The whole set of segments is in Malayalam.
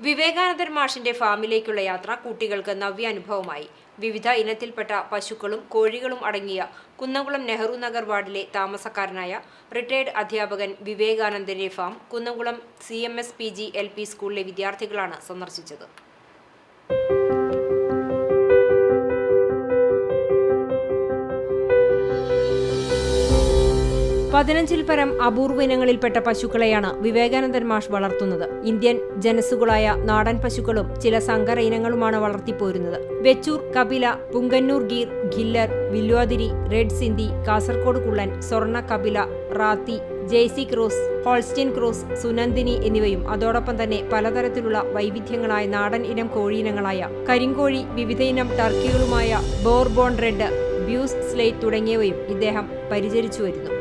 വിവേകാനന്ദൻ മാഷിന്റെ ഫാമിലേക്കുള്ള യാത്ര കുട്ടികൾക്ക് നവ്യാനുഭവമായി വിവിധ ഇനത്തിൽപ്പെട്ട പശുക്കളും കോഴികളും അടങ്ങിയ കുന്നംകുളം നെഹ്റു നഗർ വാർഡിലെ താമസക്കാരനായ റിട്ടയർഡ് അധ്യാപകൻ വിവേകാനന്ദന്റെ farm Kunnamkulam C M S P G L P സ്കൂളിലെ വിദ്യാർത്ഥികളാണ് സന്ദർശിച്ചത്. പതിനഞ്ചിൽ പരം അപൂർവ ഇനങ്ങളിൽപ്പെട്ട പശുക്കളെയാണ് വിവേകാനന്ദൻ മാഷ് വളർത്തുന്നത്. ഇന്ത്യൻ ജനസുകളായ നാടൻ പശുക്കളും ചില സങ്കര ഇനങ്ങളുമാണ് വളർത്തിപ്പോരുന്നത്. വെച്ചൂർ കപില പുങ്കന്നൂർ ഗീർ ഖില്ലർ വില്വാതിരി റെഡ് സിന്ധി കാസർകോട് കുള്ളൻ സ്വർണ കപില റാത്തി ജെയ്സി ക്രോസ് ഹോൾസ്റ്റീൻ ക്രോസ് സുനന്ദിനി എന്നിവയും അതോടൊപ്പം തന്നെ പലതരത്തിലുള്ള വൈവിധ്യങ്ങളായ നാടൻ ഇനം കോഴിയിനങ്ങളായ കരിങ്കോഴി വിവിധ ഇനം ടർക്കികളുമായ ബോർബോൺ റെഡ് ബ്യൂസ് സ്ലേറ്റ് തുടങ്ങിയവയും ഇദ്ദേഹം പരിചരിച്ചു വരുന്നു.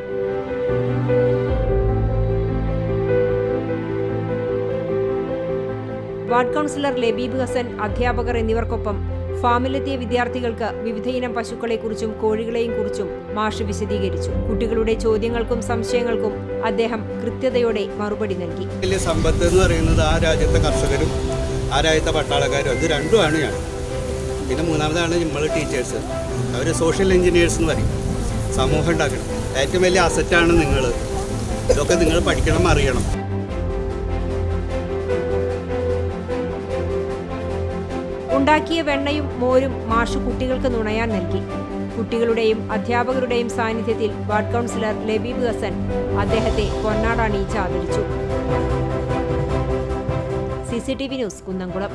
വാർഡ് കൗൺസിലർ ലബീബ് ഹസൻ അധ്യാപകർ എന്നിവർക്കൊപ്പം ഫാമിലെത്തിയ വിദ്യാർത്ഥികൾക്ക് വിവിധയിനം പശുക്കളെക്കുറിച്ചും കോഴികളെയും കുറിച്ചും മാഷ് വിശദീകരിച്ചു. കുട്ടികളുടെ ചോദ്യങ്ങൾക്കും സംശയങ്ങൾക്കും അദ്ദേഹം കൃത്യതയോടെ മറുപടി നൽകി. വലിയ സമ്പത്ത് എന്ന് പറയുന്നത് ആ രാജ്യത്തെ കർഷകരും ആ രാജ്യത്തെ പട്ടാളക്കാരും അത് രണ്ടുമാണ് ഞാൻ. പിന്നെ മൂന്നാമതാണ് നമ്മൾ ടീച്ചേഴ്സ് അവർ സോഷ്യൽ എഞ്ചിനീയേഴ്സ് എന്ന് പറയും. സമൂഹം ഉണ്ടാക്കണം. ഏറ്റവും വലിയ അസറ്റാണ് നിങ്ങൾ ഇതൊക്കെ നിങ്ങൾ പഠിക്കണം അറിയണം. ഉണ്ടാക്കിയ വെണ്ണയും മോരും മാഷു കുട്ടികൾക്ക് നുണയാൻ നൽകി. കുട്ടികളുടെയും അധ്യാപകരുടെയും സാന്നിധ്യത്തിൽ വാർഡ് കൗൺസിലർ ലബീബ് ഹസൻ അദ്ദേഹത്തെ പൊന്നാടണിയിച്ച് ആദരിച്ചു. C C T V news Kunnamkulam.